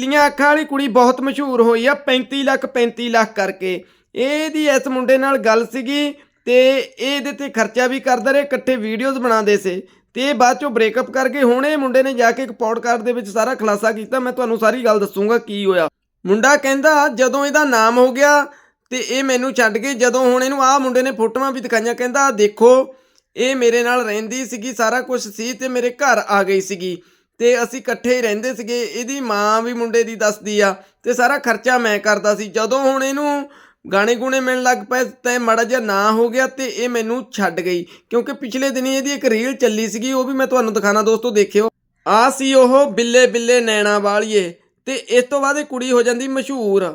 ਲੀਆਂ ਅੱਖਾਂ ਵਾਲੀ ਕੁੜੀ ਬਹੁਤ ਮਸ਼ਹੂਰ ਹੋਈ ਆ 35 ਲੱਖ 35 ਲੱਖ ਕਰਕੇ। ਇਹਦੀ ਇਸ ਮੁੰਡੇ ਨਾਲ ਗੱਲ ਸੀਗੀ ਤੇ ਇਹ ਇਹਦੇ ਤੇ ਖਰਚਾ ਵੀ ਕਰਦਾ ਰਹੇ, ਇਕੱਠੇ ਵੀਡੀਓਜ਼ ਬਣਾਉਂਦੇ ਸੀ। ਤੇ ਇਹ ਬਾਅਦ ਚੋਂ ਬ੍ਰੇਕਅਪ ਕਰਕੇ ਹੁਣ ਇਹ ਮੁੰਡੇ ਨੇ ਜਾ ਕੇ ਇੱਕ ਪੌਡਕਾਸਟ ਦੇ ਵਿੱਚ ਸਾਰਾ ਖੁਲਾਸਾ ਕੀਤਾ। ਮੈਂ ਤੁਹਾਨੂੰ ਸਾਰੀ ਗੱਲ ਦੱਸੂਗਾ ਕੀ ਹੋਇਆ। ਮੁੰਡਾ ਕਹਿੰਦਾ, ਜਦੋਂ ਇਹਦਾ ਨਾਮ ਹੋ ਗਿਆ ਤੇ ਇਹ ਮੈਨੂੰ ਛੱਡ ਕੇ ਜਦੋਂ ਹੁਣ ਇਹਨੂੰ ਆਹ ਮੁੰਡੇ ਨੇ ਫੋਟੋਆਂ ਵੀ ਦਿਖਾਈਆਂ, ਕਹਿੰਦਾ ਦੇਖੋ, ਇਹ ਮੇਰੇ ਨਾਲ ਰਹਿੰਦੀ ਸੀਗੀ, ਸਾਰਾ ਕੁਝ ਸੀ ਤੇ ਮੇਰੇ ਘਰ ਆ ਗਈ ਸੀਗੀ। ਤੇ ਅਸੀਂ ਇਕੱਠੇ ਹੀ ਰਹਿੰਦੇ ਸੀਗੇ, ਇਹਦੀ ਮਾਂ ਵੀ ਮੁੰਡੇ ਦੀ ਦੱਸਦੀ ਆ, ਤੇ ਸਾਰਾ ਖਰਚਾ ਮੈਂ ਕਰਦਾ ਸੀ। ਜਦੋਂ ਹੁਣ ਇਹਨੂੰ ਗਾਣੇ ਗੂਣੇ ਮਿਲਣ ਲੱਗ ਪਏ ਤੇ ਮੜਾ ਜਿਹਾ ਨਾ ਹੋ ਗਿਆ ਤੇ ਇਹ ਮੈਨੂੰ ਛੱਡ ਗਈ, ਕਿਉਂਕਿ ਪਿਛਲੇ ਦਿਨੀ ਇਹਦੀ ਇੱਕ ਰੀਲ ਚੱਲੀ ਸੀਗੀ, ਉਹ ਵੀ ਮੈਂ ਤੁਹਾਨੂੰ ਦਿਖਾਣਾ ਦੋਸਤੋ, ਦੇਖਿਓ। ਆ ਸੀ ਉਹ ਬਿੱਲੇ ਬਿੱਲੇ ਨੈਣਾ ਵਾਲੀਏ, ਤੇ ਇਸ ਤੋਂ ਬਾਅਦ ਇਹ ਕੁੜੀ ਹੋ ਜਾਂਦੀ ਮਸ਼ਹੂਰ।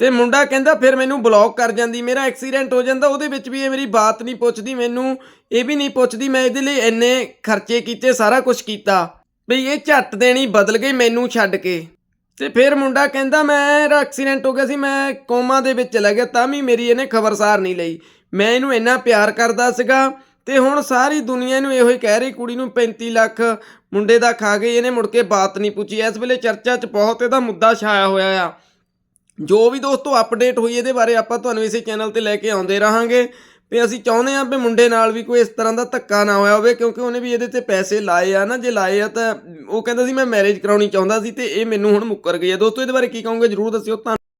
ਤੇ ਮੁੰਡਾ ਕਹਿੰਦਾ ਫਿਰ ਮੈਨੂੰ ਬਲੌਕ ਕਰ ਜਾਂਦੀ, ਮੇਰਾ ਐਕਸੀਡੈਂਟ ਹੋ ਜਾਂਦਾ, ਉਹਦੇ ਵਿੱਚ ਵੀ ਇਹ ਮੇਰੀ ਬਾਤ ਨਹੀਂ ਪੁੱਛਦੀ, ਮੈਨੂੰ ਇਹ ਵੀ ਨਹੀਂ ਪੁੱਛਦੀ, ਮੈਂ ਇਹਦੇ ਲਈ ਇੰਨੇ ਖਰਚੇ ਕੀਤੇ, ਸਾਰਾ ਕੁਝ ਕੀਤਾ। ਬਈ ਇਹ ਝੱਟ ਦੇਣੀ ਬਦਲ ਗਈ ਮੈਨੂੰ ਛੱਡ ਕੇ। ਤੇ ਫਿਰ ਮੁੰਡਾ ਕਹਿੰਦਾ ਮੇਰਾ ਐਕਸੀਡੈਂਟ ਹੋ ਗਿਆ ਸੀ, ਮੈਂ ਕੋਮਾ ਦੇ ਵਿੱਚ ਚਲਾ ਗਿਆ, ਤਾਂ ਵੀ ਮੇਰੀ ਇਹਨੇ ਖਬਰਸਾਰ ਨਹੀਂ ਲਈ। ਮੈਂ ਇਹਨੂੰ ਇੰਨਾ ਪਿਆਰ ਕਰਦਾ ਸੀਗਾ ਤੇ ਹੁਣ ਸਾਰੀ ਦੁਨੀਆ ਨੂੰ ਇਹੋ ਹੀ ਕਹਿ ਰਹੀ, ਕੁੜੀ ਨੂੰ 35 ਲੱਖ ਮੁੰਡੇ ਦਾ ਖਾ ਗਈ, ਇਹਨੇ ਮੁੜ ਕੇ ਬਾਤ ਨਹੀਂ ਪੁੱਛੀ। ਇਸ ਵੇਲੇ ਚਰਚਾ 'ਚ ਬਹੁਤ ਇਹਦਾ ਮੁੱਦਾ ਛਾਇਆ ਹੋਇਆ ਆ। ਜੋ ਵੀ ਦੋਸਤੋ ਅਪਡੇਟ ਹੋਈ, ਇਹਦੇ ਬਾਰੇ ਆਪਾਂ ਤੁਹਾਨੂੰ ਇਸੇ ਚੈਨਲ ਤੇ ਲੈ ਕੇ ਆਉਂਦੇ ਰਹਾਂਗੇ। ਵੀ ਅਸੀਂ ਚਾਹੁੰਦੇ ਹਾਂ ਵੀ ਮੁੰਡੇ ਨਾਲ ਵੀ ਕੋਈ ਇਸ ਤਰ੍ਹਾਂ ਦਾ ਧੱਕਾ ਨਾ ਹੋਇਆ ਹੋਵੇ, ਕਿਉਂਕਿ ਉਹਨੇ ਵੀ ਇਹਦੇ ਤੇ ਪੈਸੇ ਲਾਏ ਆ ਨਾ, ਜੇ ਲਾਏ ਆ ਤਾਂ ਉਹ ਕਹਿੰਦਾ ਸੀ ਮੈਂ ਮੈਰਿਜ ਕਰਾਉਣੀ ਚਾਹੁੰਦਾ ਸੀ ਤੇ ਇਹ ਮੈਨੂੰ ਹੁਣ ਮੁੱਕਰ ਗਈ ਆ। ਦੋਸਤੋ, ਇਹਦੇ ਬਾਰੇ ਕੀ ਕਹੋਗੇ? ਜਰੂਰ ਦੱਸਿਓ, ਧੰਨ